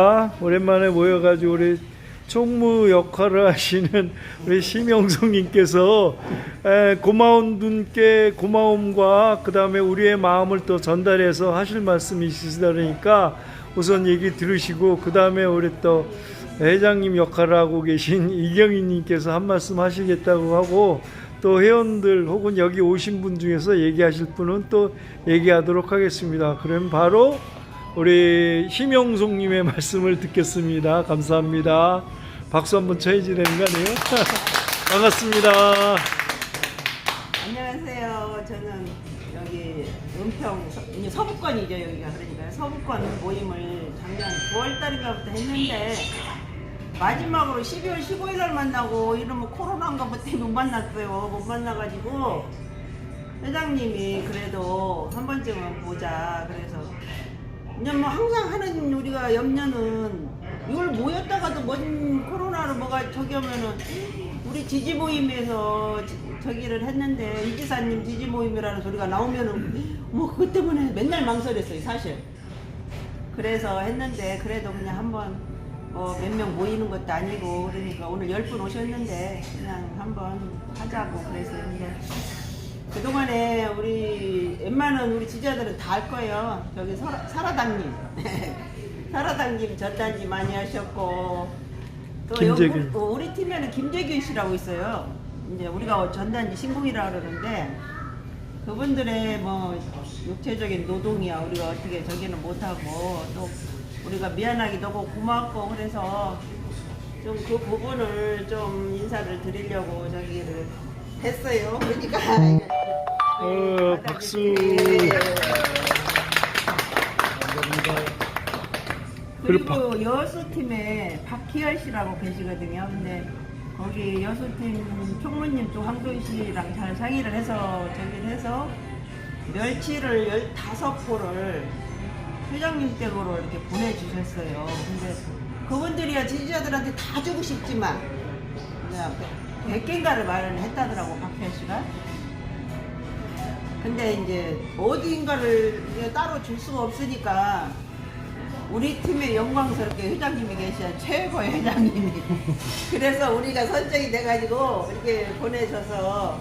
아, 오랜만에 모여가지고 우리 총무 역할을 하시는 우리 심영성님께서 에, 고마운 분께 고마움과 그 다음에 우리의 마음을 또 전달해서 하실 말씀이 있으시다 그러니까 우선 얘기 들으시고 그 다음에 우리 또 회장님 역할을 하고 계신 이경희님께서 한 말씀 하시겠다고 하고 또 회원들 혹은 여기 오신 분 중에서 얘기하실 분은 또 얘기하도록 하겠습니다. 그럼 바로 우리 심영송님의 말씀을 듣겠습니다. 감사합니다. 박수 한번 쳐야지 되는 거 아니에요? 반갑습니다. 안녕하세요. 저는 여기 은평 서- 이제 서부권이죠 여기가 그러니까 서부권 모임을 작년 9월달인가부터 했는데 마지막으로 12월 15일 날 만나고 이러면 코로나인가 뭐 때문에 못 만났어요. 못 만나가지고 회장님이 그래도 한 번쯤은 보자 그래서 이제 뭐 항상 하는 우리가 염려는 이걸 모였다가도 뭔 코로나로 뭐가 저기 하면은 우리 지지 모임에서 지- 저기를 했는데 이지사님 지지 모임이라는 소리가 나오면은 뭐 그것 때문에 맨날 망설였어요 사실. 그래서 했는데 그래도 그냥 한번 뭐 몇 명 모이는 것도 아니고 그러니까 오늘 열 분 오셨는데 그냥 한번 하자고 그래서 했는데 그동안에 우리 웬만한 우리 지자들은 다알 거예요. 저기 설아, 사라당님. 사라당님 전단지 많이 하셨고 또 김재균. 여기, 어, 우리 팀에는 김재균 씨라고 있어요. 이제 우리가 전단지 신궁이라 그러는데 그분들의 뭐 육체적인 노동이야 우리가 어떻게 저기는 못하고 또 우리가 미안하기도 하고 고맙고 그래서 좀 그 부분을 좀 인사를 드리려고 저기를 했어요. 그러니까 어, 박수. 예. 그리고 그리고 여수팀에 박희열 씨라고 계시거든요. 근데 거기 여수팀 총무님 또 황도희 씨랑 잘 상의를 해서 저기를 해서 멸치를 15포를 회장님 댁으로 이렇게 보내주셨어요. 근데 그분들이야 지지자들한테 다 주고 싶지만 그냥 100개인가를 마련을 했다더라고 박희열 씨가. 근데 이제 어디인가를 따로 줄 수가 없으니까 우리 팀에 영광스럽게 회장님이 계셔 최고의 회장님이. 그래서 우리가 선정이 돼가지고 이렇게 보내셔서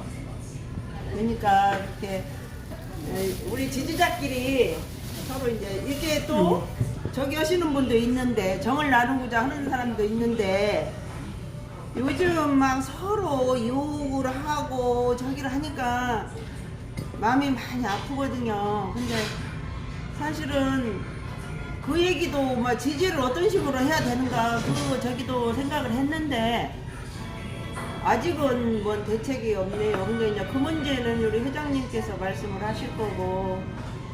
그러니까 이렇게 에, 우리 지지자끼리 서로 이제 이렇게 또 저기 하시는 분도 있는데 정을 나누고자 하는 사람도 있는데 요즘 막 서로 욕을 하고 저기를 하니까 마음이 많이 아프거든요. 근데 사실은 그 얘기도 뭐 지지를 어떤 식으로 해야 되는가 그 저기도 생각을 했는데 아직은 뭔 대책이 없네요. 근데 이제 그 문제는 우리 회장님께서 말씀을 하실 거고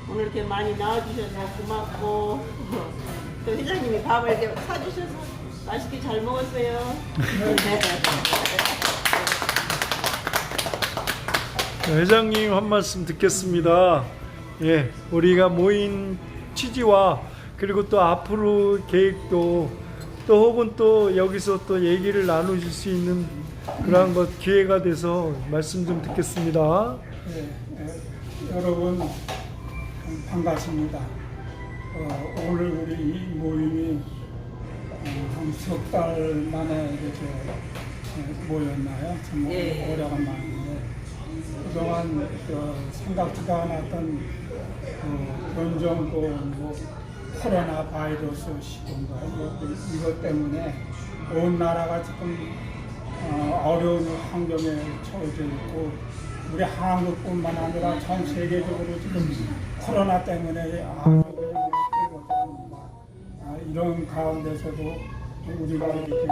오늘 이렇게 많이 나와주셔서 고맙고 또 회장님이 밥을 이렇게 사주셔서 맛있게 잘 먹었어요. 회장님 한 말씀 듣겠습니다. 예, 우리가 모인 취지와 그리고 또 앞으로 계획도 또 혹은 또 여기서 또 얘기를 나누실 수 있는 그러한 것 기회가 돼서 말씀 좀 듣겠습니다. 예, 예, 여러분 음, 반갑습니다. 어, 오늘 우리 이 모임이 어, 한석 달 만에 이렇게 예, 모였나요? 정말 예. 오래간만인데 그동안 그 생각지도 않았던 어, 변종도 뭐 코로나 바이러스 시군가 뭐 이것 때문에 온 나라가 지금 어, 어려운 환경에 처해져 있고 우리 한국뿐만 아니라 전 세계적으로 지금 코로나 때문에 아주 이런 가운데서도 우리가 이렇게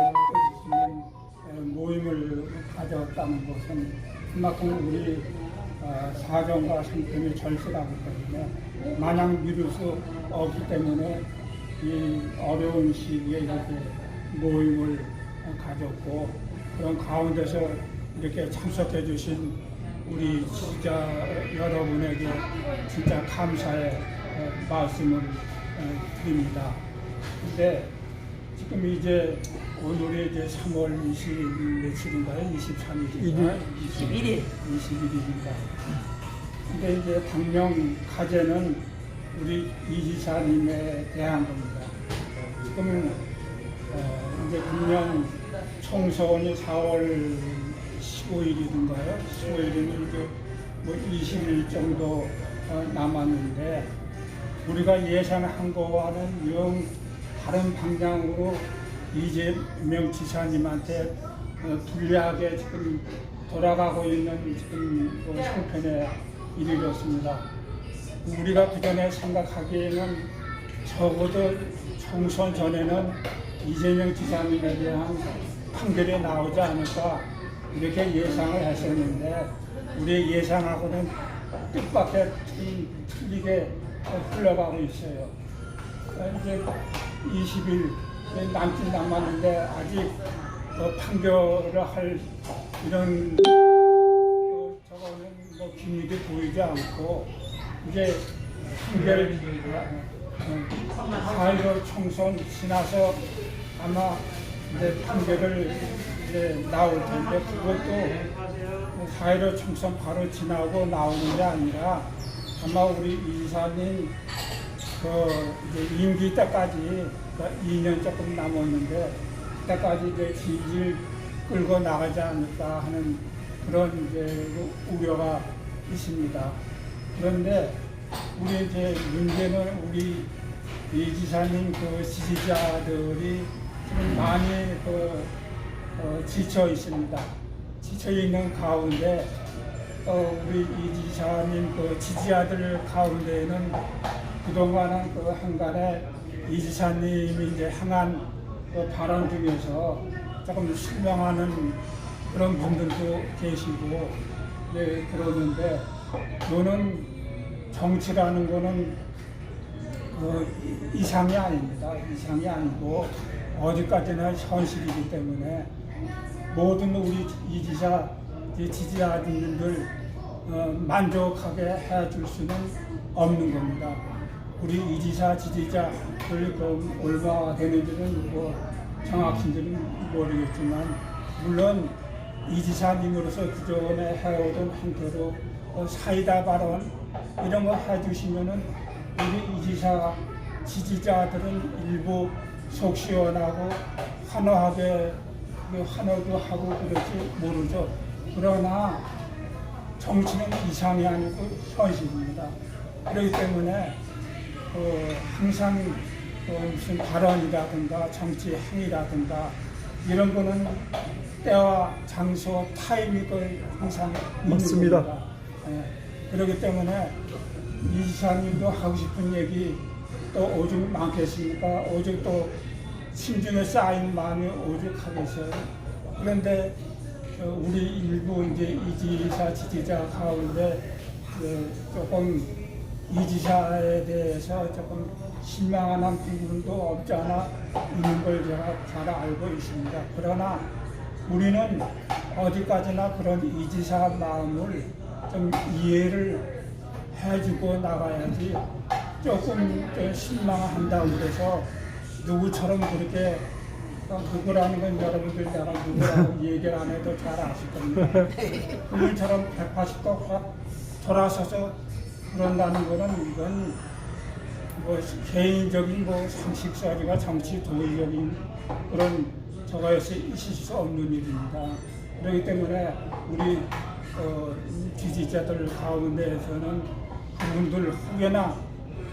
모임을 가졌다는 것은 그만큼 우리 어, 사정과 상품이 절실하기 때문에 마냥 미룰 수 없기 때문에 이 어려운 시기에 이렇게 모임을 가졌고 그런 가운데서 이렇게 참석해 주신 우리 진짜 여러분에게 진짜 감사의 어, 말씀을 어, 드립니다. 근데 지금 이제 오늘이 이제 3월 20일 며칠인가요? 23일인가요? 21일. 21일입니다. 근데 이제 당명 과제는 우리 이지사님에 대한 겁니다. 지금 어, 이제 금년 총선이 4월 15일인가요? 15일이면 이제 뭐 20일 정도 어, 남았는데 우리가 예상한 거와는 영 다른 방향으로 이재명 지사님한테 어, 불리하게 지금 돌아가고 있는 지금 그 형편에 이르렀습니다. 우리가 그전에 생각하기에는 적어도 총선 전에는 이재명 지사님에 대한 판결이 나오지 않을까 이렇게 예상을 했었는데 우리의 예상하고는 뜻밖의 좀 틀리게 흘러가고 있어요. 어, 이제 20일 남짓 남았는데 아직 어, 판결을 할 이런 어, 저거는 뭐 기미도 보이지 않고 이제 판결 어, 4.15 총선 지나서 아마 이제 판결을 이제 나올 텐데 그것도 4.15 총선 바로 지나고 나오는 게 아니라 아마 우리 이사님 그 이제 임기 때까지 그 2년 조금 남았는데 그때까지 이제 질질 끌고 나가지 않을까 하는 그런 이제 그 우려가 있습니다. 그런데 우리 이제 문제는 우리 이 지사님 그 지지자들이 좀 많이 그 어, 지쳐 있습니다. 지쳐 있는 가운데 어, 우리 이 지사님 그 지지자들 가운데에는 그동안은 그 한간에 이 지사님이 이제 향한 그 발언 중에서 조금 실망하는 그런 분들도 계시고 네, 그러는데 저는 정치라는 거는 그 이상이 아닙니다. 이상이 아니고 어디까지나 현실이기 때문에 모든 우리 이지사 지지자분들 어, 만족하게 해줄 수는 없는 겁니다. 우리 이지사 지지자들 그 얼마 되는지는 뭐 정확히는 모르겠지만 물론 이지사님으로서 그전에 해오던 행태로 어, 사이다 발언 이런 거 해주시면은 우리 이지사 지지자들은 일부 속 시원하고 환호하게 그 환호도 하고 그럴지 모르죠. 그러나 정치는 이상이 아니고 현실입니다. 그렇기 때문에 어, 항상 어, 무슨 발언이라든가 정치 행위라든가 이런 거는 때와 장소 타이밍을 그 항상 맞습니다. 겁니다. 예, 그렇기 때문에 이 지사님도 하고 싶은 얘기 또 오죽 많겠습니까? 오죽 또 심중에 쌓인 마음이 오죽하겠어요. 그런데 어, 우리 일부 이제 이지사 지지자 가운데 그 조금 이지사에 대해서 조금 실망한 부분도 없지 않아 있는 걸 제가 잘 알고 있습니다. 그러나 우리는 어디까지나 그런 이지사 마음을 좀 이해를 해주고 나가야지 조금 좀 실망한다고 그래서 누구처럼 그렇게 어, 누구라는 건 여러분들 내가 누구라고 얘기를 안 해도 잘 아실 겁니다. 그분처럼 180도 확 돌아서서 그런다는 거는 이건 뭐 개인적인 뭐 상식적이나 정치 도의적인 그런 저거에서 있을 수 없는 일입니다. 그렇기 때문에 우리 어, 지지자들 가운데에서는 그분들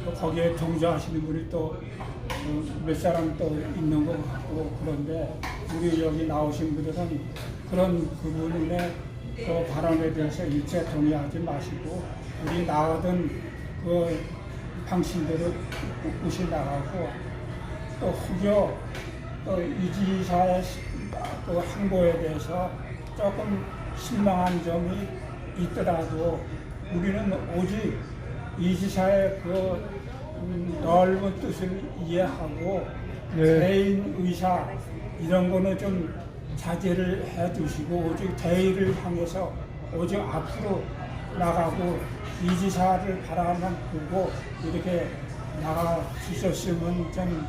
또 거기에 동조하시는 분이 또몇 사람 또 있는 것 같고 그런데 우리 여기 나오신 분들은 그런 그분의 그 발언에 대해서 일체 동의하지 마시고 우리 나가던 그 방식대로 꿋꿋이 나가고 또 혹여 또 이지사의 그 항보에 대해서 조금 실망한 점이 있더라도 우리는 오직 이지사의 그 음, 넓은 뜻을 이해하고 네. 개인 의사 이런 거는 좀 자제를 해 두시고 오직 대의를 향해서 오직 앞으로 나가고 이지사를 바라만 보고 이렇게 나가 주셨으면 좀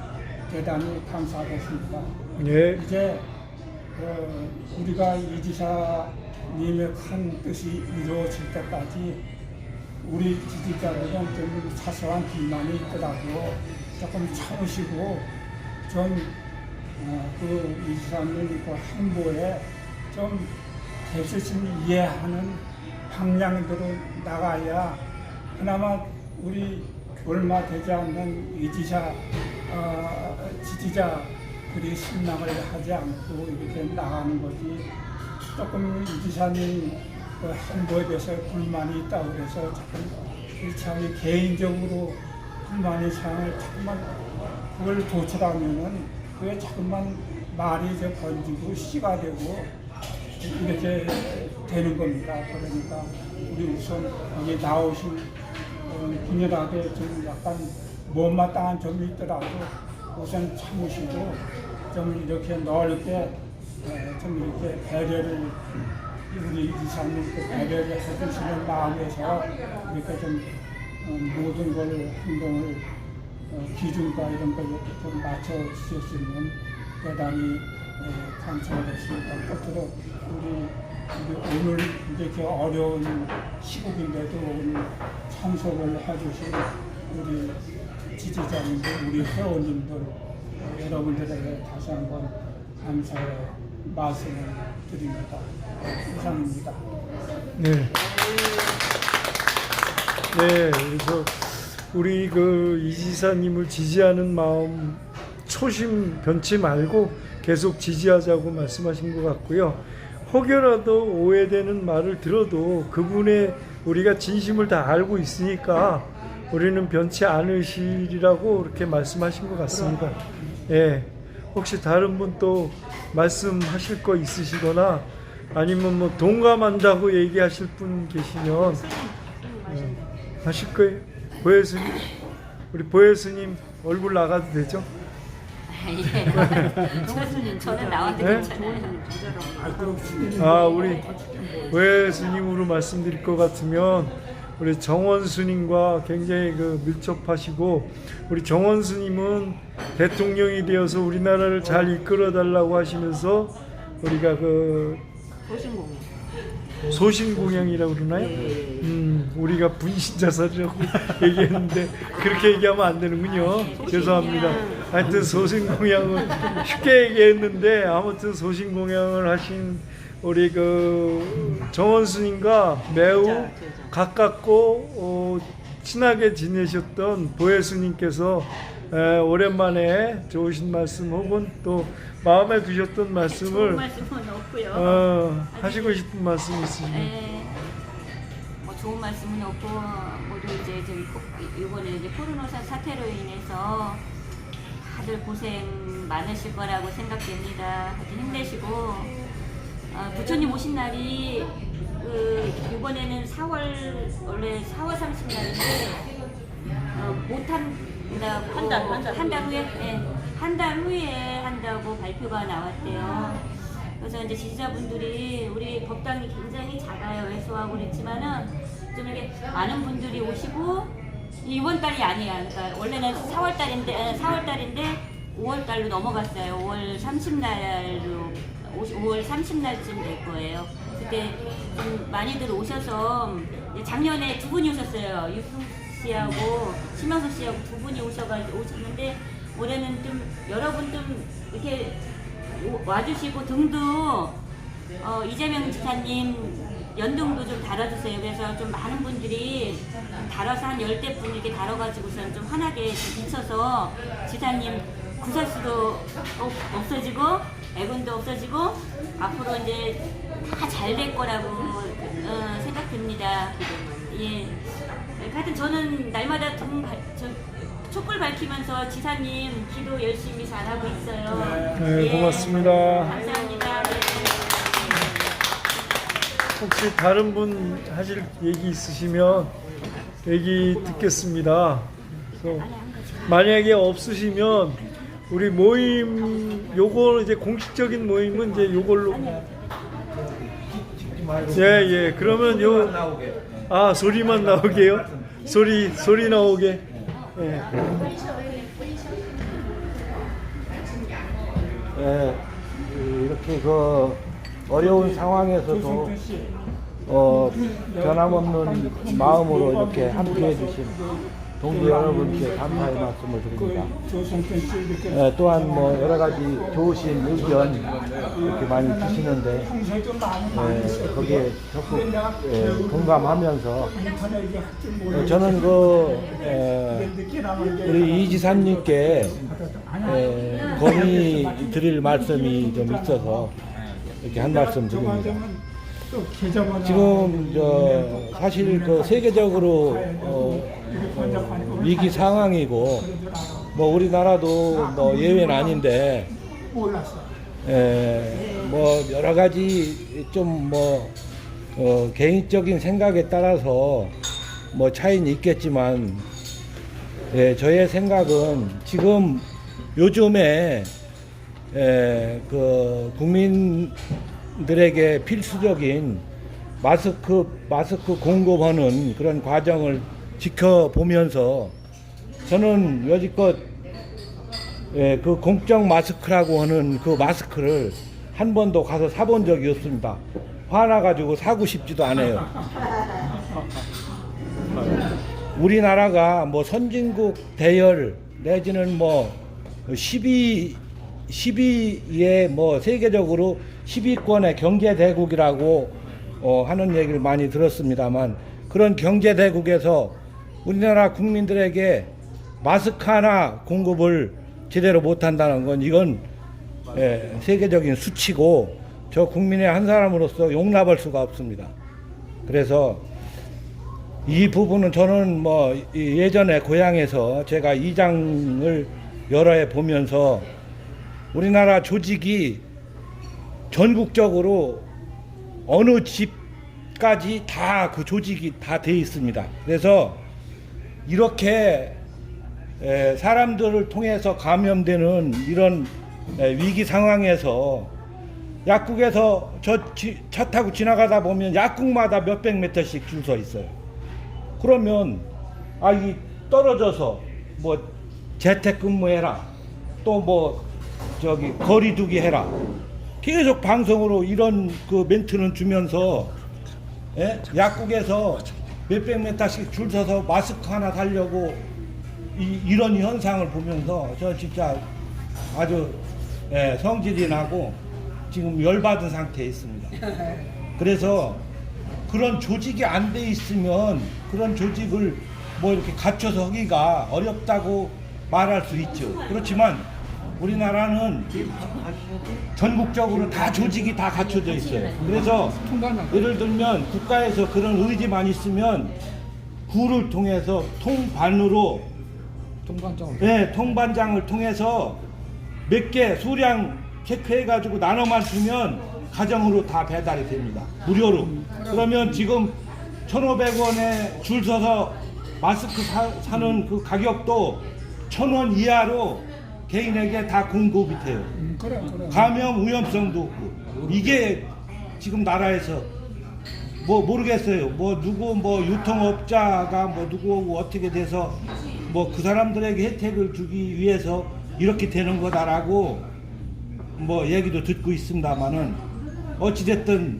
대단히 감사하겠습니다. 네. 이제 어, 우리가 이지사님의 큰 뜻이 이루어질 때까지 우리 지지자들은 좀 사소한 불만이 있더라도 조금 참으시고 전그 어, 그 이지사님 그 행보에 좀 대수심 이해하는 방향대로 나가야 그나마 우리 얼마 되지 않는 의지자 어, 지지자들이 신망을 하지 않고 이렇게 나가는 거지 조금 의지사님 그 행보에 대해서 불만이 있다고 해서 자꾸 자기 개인적으로 불만의 사항을 조금만 그걸 도출하면은 그게 조금만 말이 이제 번지고 씨가 되고 이렇게 되는 겁니다. 그러니까 우리 우선 여기 나오신 분이라도 좀 약간 못마땅한 점이 있더라도 우선 참으시고 좀 이렇게 넓게 네, 좀 이렇게 배려를 우리 이사님께 그 배려를 해주시는 마음에서 이렇게 좀 어, 모든 걸 행동을 어, 기준과 이런 걸 이렇게 좀 맞춰 주실 수 있는 대단히 네, 감사하겠습니다. 끝으로 우리 오늘 이렇게 어려운 시국인데도 오늘 참석을 해주신 우리 지지자님들, 우리 회원님들, 여러분들에게 다시 한번 감사의 말씀을 드립니다. 이상입니다. 네. 네, 그래서 우리 그 이지사님을 지지하는 마음 초심 변치 말고 계속 지지하자고 말씀하신 것 같고요. 혹여라도 오해되는 말을 들어도 그분의 우리가 진심을 다 알고 있으니까 우리는 변치 않으시리라고 이렇게 말씀하신 것 같습니다. 예. 혹시 다른 분 또 말씀하실 거 있으시거나 아니면 뭐 동감한다고 얘기하실 분 계시면 예. 하실 거예요? 보혜스님? 우리 보혜스님 얼굴 나가도 되죠? 예. 저는 네. 나왔는데 네? 괜찮아요. 아, 아 우리 왜 스님으로 말씀드릴 것 같으면 우리 정원 스님과 굉장히 그 밀접하시고 우리 정원 스님은 대통령이 되어서 우리나라를 잘 이끌어 달라고 하시면서 우리가 그 소신공연. 소신공양이라고 그러나요? 음, 우리가 분신자살이라고 얘기했는데 그렇게 얘기하면 안 되는군요. 죄송합니다. 하여튼 소신공양을 쉽게 얘기했는데 아무튼 소신공양을 하신 우리 그 정원 스님과 매우 가깝고 어, 친하게 지내셨던 보혜 스님께서 오랜만에 좋으신 말씀 혹은 또 마음에 드셨던 말씀을 말씀은 없고요. 어, 하시고 싶은 말씀 있으시면 네. 뭐 좋은 말씀은 없고 모두 이제 저기 코- 이번에 이제 코로나 사태로 인해서 다들 고생 많으실 거라고 생각됩니다. 힘내시고 어, 부처님 오신 날이 그 이번에는 4월 원래 4월 30날인데 어, 못한다고 한달 한달 후에 예, 한달 후에 한다고 발표가 나왔대요. 그래서 이제 지지자분들이 우리 법당이 굉장히 작아요. 왜소하고 그랬지만은 좀 이렇게 많은 분들이 오시고 이번 달이 아니야. 그러니까 원래는 4월 달인데 아, 4월 달인데 5월 달로 넘어갔어요. 5월 30날로 5월 30날쯤 될 거예요. 그때 좀 많이들 오셔서 작년에 두 분이 오셨어요. 유승 씨하고 심영석 씨하고 두 분이 오셔가지고 오셨는데 올해는 좀 여러분 좀 이렇게 오, 와주시고 등도 어, 이재명 지사님 연등도 좀 달아주세요. 그래서 좀 많은 분들이 달아서 한 열대 분 이렇게 달아가지고서 좀 환하게 좀 비춰서 지사님 구설수도 없어지고 애군도 없어지고 앞으로 이제 다 잘 될 거라고 어, 생각됩니다. 예. 하여튼 저는 날마다 돈 바, 저, 촛불 밝히면서 지사님 기도 열심히 잘하고 있어요. 네, 예. 고맙습니다. 감사합니다. 혹시 다른 분 하실 얘기 있으시면 얘기 듣겠습니다. 그래서 만약에 없으시면 우리 모임 요거 이제 공식적인 모임은 이제 요걸로 예, 예. 그러면 요, 아, 소리만 나오게요? 소리, 소리 나오게. 예. 예, 이렇게 그 어려운 상황에서도 어, 변함없는 마음으로 이렇게 함께해 주신 동지 여러분께 감사의 말씀을 드립니다. 예, 또한 뭐 여러 가지 좋으신 의견 이렇게 많이 주시는데 예, 거기에 적극 예, 공감하면서 예, 저는 그 예, 우리 이지사님께 예, 건의 드릴 말씀이 좀 있어서 이렇게 한 말씀 드립니다. 지금 저 사실 그 세계적으로 어, 어, 위기 상황이고 뭐 우리나라도 뭐 예외는 아닌데. 에, 뭐 여러 가지 좀뭐 어, 개인적인 생각에 따라서 뭐 차이는 있겠지만 예, 저의 생각은 지금 요즘에 에, 그 국민들에게 필수적인 마스크 마스크 공급하는 그런 과정을 지켜보면서 저는 여지껏 예, 그 공적 마스크라고 하는 그 마스크를 한 번도 가서 사본 적이 없습니다. 화나가지고 사고 싶지도 않아요. 우리나라가 뭐 선진국 대열 내지는 뭐 12, 12의 뭐 세계적으로 10위권의 경제 대국이라고 어, 하는 얘기를 많이 들었습니다만 그런 경제 대국에서 우리나라 국민들에게 마스크 하나 공급을 제대로 못한다는 건 이건 예, 세계적인 수치고 저 국민의 한 사람으로서 용납할 수가 없습니다. 그래서 이 부분은 저는 뭐이 예전에 고향에서 제가 이장을 여러 해 보면서 우리나라 조직이 전국적으로 어느 집까지 다 그 조직이 다 돼 있습니다. 그래서 이렇게 에, 사람들을 통해서 감염되는 이런 에, 위기 상황에서 약국에서 저 차 타고 지나가다 보면 약국마다 몇백 미터씩 줄 서 있어요. 그러면 아이 떨어져서 뭐 재택근무해라 또뭐 저기 거리두기 해라 계속 방송으로 이런 그 멘트는 주면서 예? 약국에서 몇백 미터씩 줄 서서 마스크 하나 달려고 이, 이런 현상을 보면서 저 진짜 아주 예, 성질이 나고 지금 열받은 상태에 있습니다. 그래서 그런 조직이 안 돼 있으면 그런 조직을 뭐 이렇게 갖춰서 하기가 어렵다고 말할 수 있죠. 그렇지만 우리나라는 전국적으로 다 조직이 다 갖춰져 있어요. 그래서 예를 들면 국가에서 그런 의지만 있으면 구를 통해서 통반으로 네, 통반장을 통해서 몇 개 수량 체크해가지고 나눠만 주면 가정으로 다 배달이 됩니다. 무료로. 그러면 지금 1,500원에 줄 서서 마스크 사, 사는 그 가격도 1,000원 이하로 개인에게 다 공급이 돼요. 음, 그래 그래. 감염 위험성도 없고 이게 지금 나라에서 뭐 모르겠어요. 뭐 누구 뭐 유통업자가 뭐 누구 어떻게 돼서 뭐 그 사람들에게 혜택을 주기 위해서 이렇게 되는 거다라고 뭐 얘기도 듣고 있습니다만은 어찌 됐든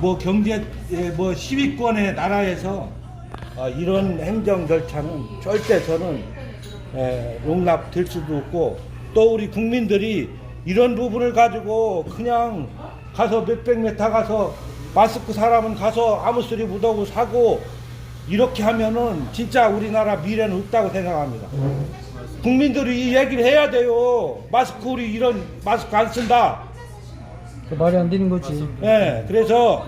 뭐 경제 예, 뭐 10위권의 나라에서 어, 이런 행정 절차는 절대 저는 에, 용납될 수도 없고 또 우리 국민들이 이런 부분을 가지고 그냥 가서 몇백 메타 가서 마스크 사람은 가서 아무 소리 못하고 사고 이렇게 하면은 진짜 우리나라 미래는 없다고 생각합니다. 국민들이 이 얘기를 해야 돼요. 마스크 우리 이런 마스크 안 쓴다. 그 말이 안 되는 거지. 예, 그래서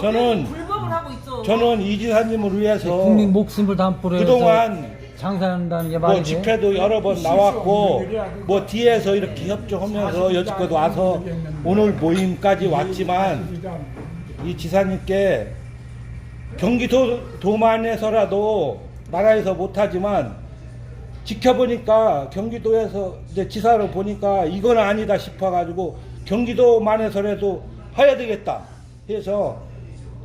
저는 불법을 하고 있어. 저는 이 지사님을 위해서 국민 목숨을 담보로 해서 그동안 장사한다는 게뭐 말이 돼? 집회도 여러 번 나왔고 뭐 뒤에서 이렇게 협조하면서 여지껏 와서 오늘 모임까지 왔지만 이 지사님께 경기도 도만에서라도 나라에서 못하지만 지켜보니까 경기도에서 이제 지사를 보니까 이건 아니다 싶어가지고 경기도만에서라도 해야 되겠다 해서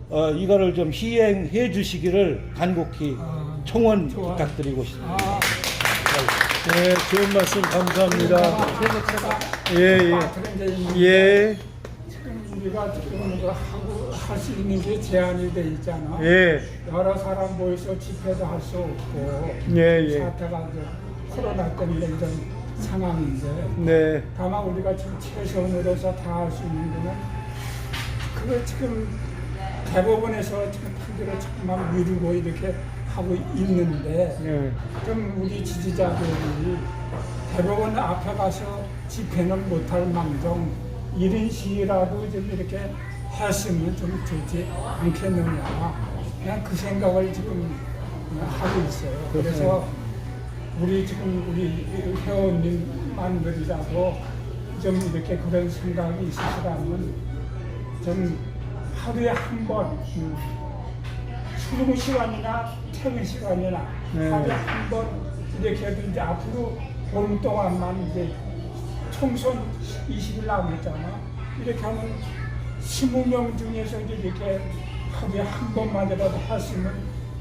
어, 이거를 좀 시행해 주시기를 간곡히 청원 부탁드리고 싶습니다. 네, 좋은 말씀 감사합니다. 예, 예. 예. 우리가 지금 그 하고 할 수 있는 게 제한이 돼 있잖아. 예, 여러 사람 모여서 집회도 할 수 없고 예, 예. 사태가 이제 코로나 때문에 이런 상황인데 네, 다만 우리가 지금 최선으로서 다 할 수 있는 거는 그걸 지금 대법원에서 지금 판결을 잠깐만 미루고 이렇게 하고 있는데 예, 좀 우리 지지자들이 대법원 앞에 가서 집회는 못할 망정 이런 시위라도 좀 이렇게 했으면 좀 좋지 않겠느냐. 그냥 그 생각을 지금 하고 있어요. 그래서 우리 지금 우리 회원님만들이라도 좀 이렇게 그런 생각이 있으시다면 좀 하루에 한번 음, 출근 시간이나 퇴근 시간이나 네. 하루에 한번 이렇게 해도 이제 앞으로 보름 동안만 이제 총선 20일 남았잖아. 이렇게 하면 20명 중에서 이제 이렇게 하루에 한 번만이라도 했으면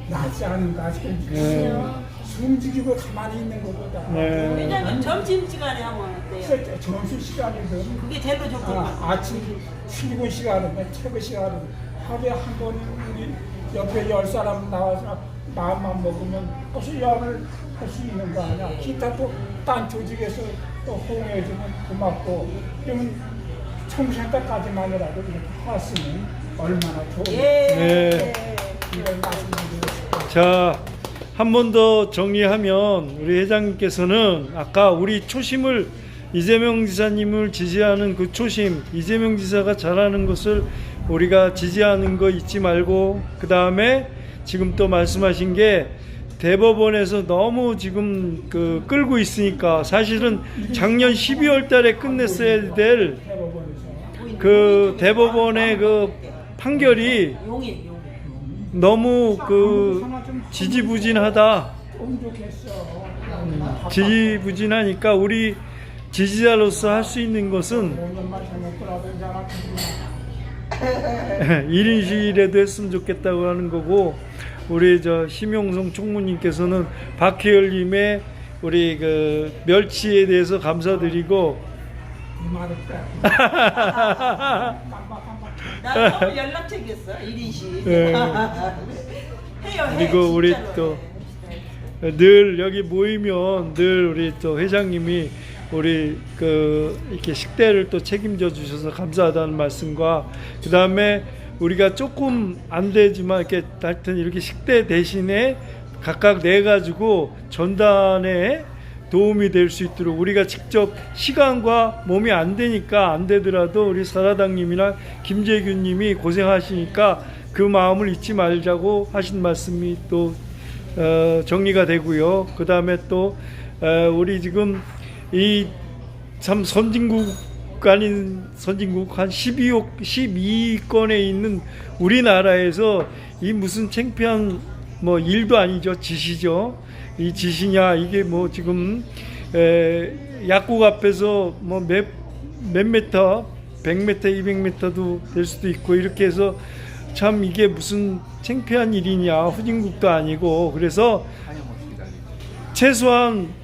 낫지 않을까 싶어요. 숨죽이고 가만히 있는 것보다 네. 회장님 점심시간에 하면 어때요? 글쎄, 점심 시간이든 그게 제일 좋겠죠. 아, 아침 출근 시간은 퇴근 시간은 하루에 한 번 우리 옆에 열 사람 나와서 마음만 먹으면 벌써 열을 할 수 있는 거 아니야. 기타 또 딴 조직에서 또 호응해주면 고맙고 그러면 총선 때까지만이라도 이렇게 했으면 얼마나 좋은 예. 네. 이런 말씀드리고 싶어요. 자, 한 번 더 정리하면 우리 회장님께서는 아까 우리 초심을 이재명 지사님을 지지하는 그 초심, 이재명 지사가 잘하는 것을 우리가 지지하는 거 잊지 말고 그 다음에 지금 또 말씀하신 게 대법원에서 너무 지금 그 끌고 있으니까 사실은 작년 12월 달에 끝냈어야 될 그 대법원의 그 판결이. 너무 그 지지부진하다. 지지부진하니까 우리 지지자로서 할 수 있는 것은 1인 시위라도 했으면 좋겠다고 하는 거고 우리 저 심용성 총무님께서는 박혜열님의 우리 그 멸치에 대해서 감사드리고 이 말을 빼. 나 서울 연락책이었어 1인시. 예. 해요 해. 그리고 우리 진짜로. 또 늘 여기 모이면 늘 우리 또 회장님이 우리 그 이렇게 식대를 또 책임져 주셔서 감사하다는 말씀과 그 다음에 우리가 조금 안 되지만 이렇게 하여튼 이렇게 식대 대신에 각각 내 가지고 전단에 도움이 될 수 있도록 우리가 직접 시간과 몸이 안 되니까 안 되더라도 우리 사라당님이나 김재균님이 고생하시니까 그 마음을 잊지 말자고 하신 말씀이 또 어, 정리가 되고요. 그 다음에 또 어, 우리 지금 이 참 선진국 아닌 선진국 한 12억 12위권에 있는 우리나라에서 이 무슨 창피한 뭐 일도 아니죠. 지시죠. 이 지시냐. 이게 뭐 지금 에, 약국 앞에서 뭐몇 몇 미터 100m 200m도 될 수도 있고 이렇게 해서 참 이게 무슨 창피한 일이냐. 후진국도 아니고. 그래서 최소한 그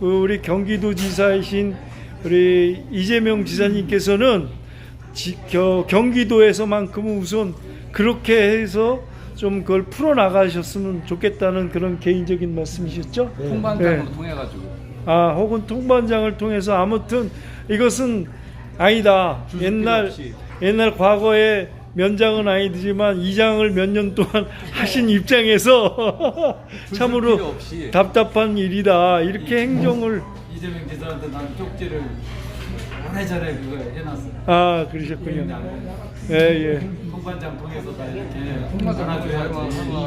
우리 경기도지사이신 우리 이재명 지사님께서는 지, 겨, 경기도에서만큼은 우선 그렇게 해서 좀 그걸 풀어 나가셨으면 좋겠다는 그런 개인적인 말씀이셨죠? 통반장으로 네. 통해 가지고 아 혹은 통반장을 통해서 아무튼 이것은 아니다. 옛날 없이. 옛날 과거에 면장은 아니지만 이장을 몇 년 동안 하신 입장에서 참으로 없이. 답답한 일이다. 이렇게 행정을 이재명 지사한테 난 쪽지를 오래전에 그거 해놨어. 아 그러셨군요. 예 예. 통반장 통해서 다 이렇게 전화 줘야지.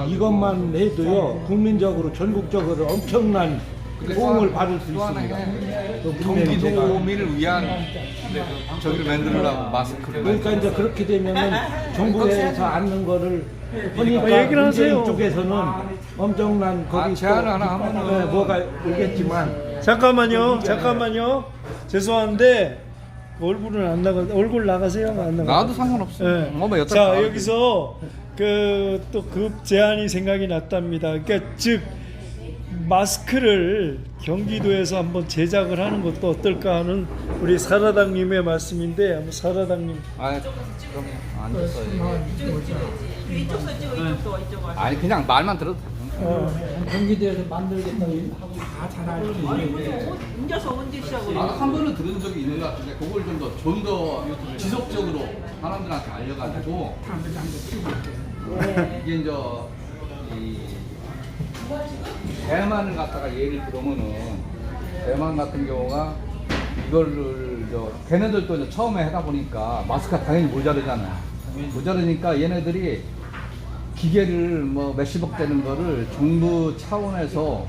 이, 이것만 해도요 국민적으로 전국적으로 엄청난 호응을 받을 수 있습니다. 또 분명히 제가 경기도민을 위한 저기를 만들려고 마스크를 그러니까 이제 그렇게 되면은 정부에서 않는 거를 아, 얘기를 하세요. 문재인 쪽에서는 엄청난 거기 아, 제안을 하나 하면은- 네, 뭐가 오겠지만 잠깐만요. 잠깐만요. 죄송한데 얼굴은 안 나가 얼굴 나가세요? 안 나가? 나도 상관없어. 예. 뭐 여태 자다 여기서 그 또 급 제안이 생각이 났답니다. 그러니까 즉 마스크를 경기도에서 한번 제작을 하는 것도 어떨까 하는 우리 사라당님의 말씀인데 한번 사라당님 아 그럼 안 됐어요. 이쪽서 찍어 이쪽 도 이쪽 와. 아니 그냥 말만 들어도 돼. 어, 경기도에서 만들겠다고 하고 다 잘알지 아니 그거 옮겨서 언제 시작을 아, 한 번은 들은 적이 있는 것 같은데 그걸 좀 더 좀 더 지속적으로 사람들한테 알려가지고 이게 이제 이 대만을 갖다가 예를 들어보면은 대만 같은 경우가 이거를 저 걔네들도 이제 처음에 하다 보니까 마스크가 당연히 모자르잖아요. 모자르니까 얘네들이 기계를 뭐 몇십억 되는 거를 정부 차원에서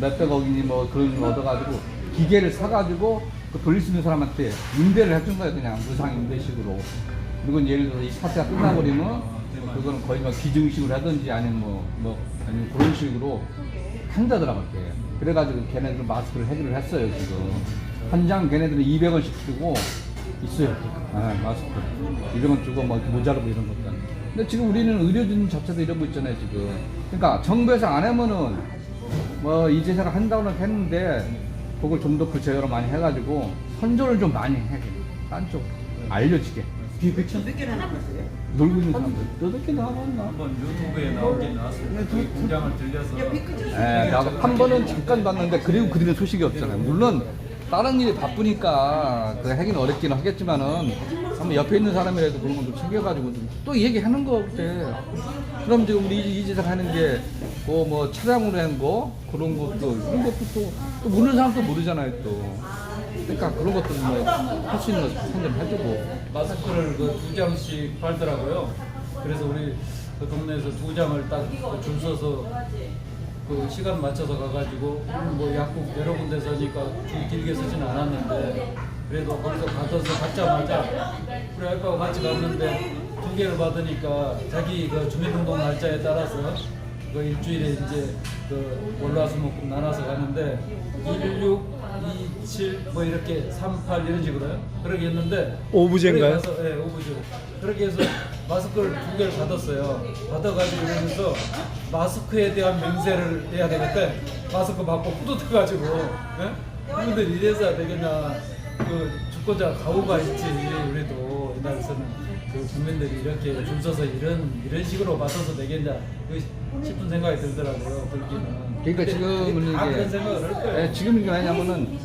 몇백억이니 뭐 그런 거 얻어가지고 기계를 사가지고 그 돌릴 수 있는 사람한테 임대를 해준 거예요 그냥 무상 임대식으로 그리고 예를 들어서 이 사태가 끝나버리면 그거는 거의 뭐 기증식으로 하든지 아니면 뭐, 뭐 아니면 그런 식으로 한다더라고요 그게. 그래가지고 걔네들은 마스크를 해결을 했어요 지금 한 장 걔네들은 200원씩 주고 있어요 아, 마스크 200원 주고 뭐 모자르고 이런 것들 근데 지금 우리는 의료진 자체도 이러고 있잖아요 지금 그러니까 정부에서 안 하면은 뭐 이재사를 한다고는 했는데 그걸 좀 더 구체적으로 많이 해가지고 선조를 좀 많이 해. 딴쪽 알려지게. 늦게 나왔어요. 놀고 있는 사람들. 너렇게 나왔나? 한번 유튜브에 나오긴 나왔어요. 그 공장을 들려서 예, 나도 한 번은 잠깐 봤는데 그리고 그 뒤에 소식이 없잖아요. 물론 다른 일이 바쁘니까 그 하긴 어렵긴 하겠지만은 한번 옆에 있는 사람이라도 그런 건 좀 챙겨가지고 좀또 얘기하는 거 어때? 그럼 지금 우리 이- 이재석 하는 게뭐 차량으로 한 거 그런 것도 이런 것도 또, 또 모르는 사람도 모르잖아요 또. 그러니까 그런 것들 뭐할 수 있는 거 선점 해주고. 마스크를 그 두 장씩 팔더라고요. 그래서 우리 그 동네에서 두 장을 딱 줄 서서 그 시간 맞춰서 가가지고 뭐 약국 여러 군데 서니까 줄 길게 서진 않았는데 그래도 거기서 받아서 받자마자 우리 아빠가 같이 갔는데 두 개를 받으니까 자기 그 주민등록 날짜에 따라서 그 일주일에 이제 그 월화수목금 나눠서 가는데 16, 27, 뭐 이렇게 38 이런 식으로요. 그렇게 했는데 오부제인가요? 해서, 예, 오부제. 그렇게 해서 마스크를 두 개를 받았어요. 받아가지고 이러면서 마스크에 대한 맹세를 해야 되겠대. 마스크 받고 뿌듯해가지고. 예? 국민들 이래서 안 되겠나. 그 주권자 가오가 있지. 우리도 옛날에서는 그 국민들이 이렇게 줄 서서 이런 이런 식으로 받아서 되겠냐. 그 싶은 생각이 들더라고요. 들기는. 그러니까 근데 지금은 다 이게 그런 생각을 할 거예요. 예, 지금 이게 왜냐면은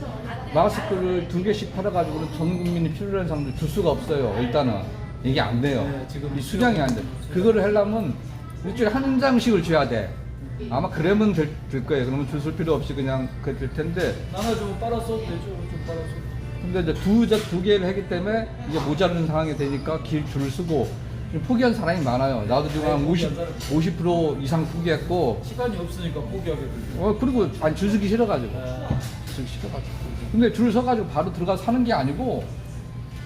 마스크를 두 개씩 팔아가지고는 전 국민이 필요한 사람들 줄 수가 없어요. 일단은 이게 안 돼요. 네, 지금 이 수량이 안 돼. 그거를 하려면 일주일에 한 장씩을 줘야 돼. 아마 그러면 될, 될 거예요. 그러면 줄설 필요 없이 그냥 그될 텐데. 나눠주면 빨아서 되죠. 좀 빨아서. 근데 이제 두, 자- 두 개를 하기 때문에 이게 모자르는 상황이 되니까 길 줄을 쓰고 포기한 사람이 많아요. 나도 지금 한 50, 50% 이상 포기했고 시간이 없으니까 포기하게 되죠. 어 그리고 아니 줄 서기 싫어가지고 아. 줄 싫어가지고 근데 줄 서가지고 바로 들어가 서 사는 게 아니고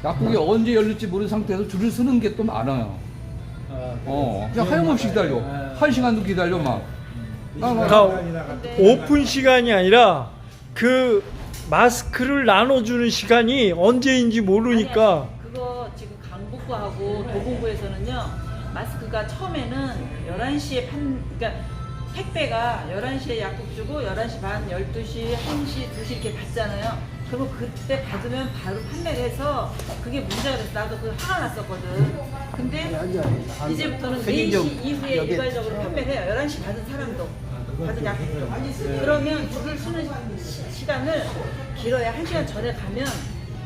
약국이 언제 열릴지 모르는 상태에서 줄을 서는 게 또 많아요 아, 어 그냥 하염없이 기다려 아. 한 시간도 기다려 막 아, 막. 그러니까 오픈 시간이 아니라 그 마스크를 나눠주는 시간이 언제인지 모르니까 아니야, 그거 지금 강북구하고 도봉구에서는요 마스크가 처음에는 11시에 판 그러니까 택배가 11시에 약국 주고 11시 반, 12시, 1시, 2시 이렇게 받잖아요. 그리고 그때 받으면 바로 판매를 해서 그게 문제가 돼서 나도 그 화가 났었거든. 근데 이제부터는 4시 이후에 일괄적으로 판매를 해요. 11시 받은 사람도. 받은 약국도. 그러면 줄을 서는 시- 시간을 길어야 1시간 전에 가면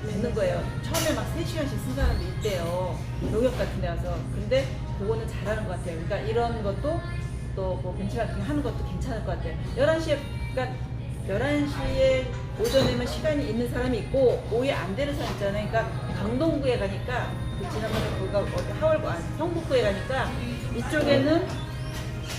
되는 거예요. 처음에 막 3시간씩 쓴 사람도 있대요. 농협 같은 데 와서. 근데 그거는 잘하는 것 같아요. 그러니까 이런 것도 또뭐 벤치마킹 하는 것도 괜찮을 것 같아요. 11시에, 그러니까 11시에 오전에만 시간이 있는 사람이 있고 오후에 안 되는 사람 있잖아요. 그러니까 강동구에 가니까 그 지난번에 거기가 어디 하월구 안 성북구에 가니까 이쪽에는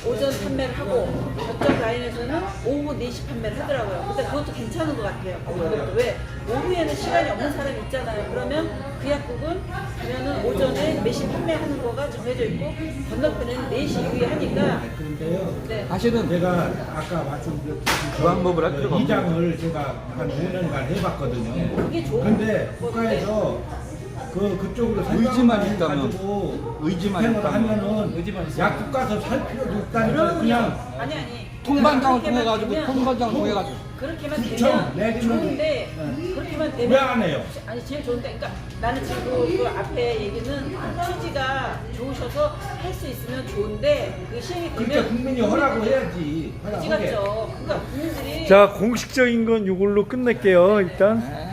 오전 판매를 하고 저쪽 라인에서는 오후 4시 판매를 하더라고요. 근데 그것도 괜찮은 것 같아요. 그것도 왜 오후에는 시간이 없는 사람이 있잖아요. 그러면 그 약국은 그러면은 오전에 4시 판매하는 거가 정해져 있고 건너편에는 4시 이후에 하니까 네. 사실은 제가 아까 말씀드렸듯이 그 방법을 할 필요가 없네요. 이장을 제가 한 5년간 해봤거든요. 그게 좋은 근데 거- 국가에서 그 그쪽으로 의지만 생각을 있다면, 가지고 의지만 집행을 있다면. 하면은 의지만 있으면. 약국 가서 살 필요도 없다니까 그냥 아니 아니 통반장을 그렇게만 통해 가지고 되면- 통반장을 통해 가지고 그렇게만 그쵸? 되면 내지는- 좋은데 그렇게만 되면 왜 안 해요? 아니 제일 좋은데 그러니까 나는 지금 그, 그 앞에 얘기는 취지가 좋으셔서 할 수 있으면 좋은데 그 시행이 그러니까 되면 국민이 허락을 해야지. 허락하게. 같죠. 그러니까 국민들이 자 공식적인 건 이걸로 끝낼게요 일단.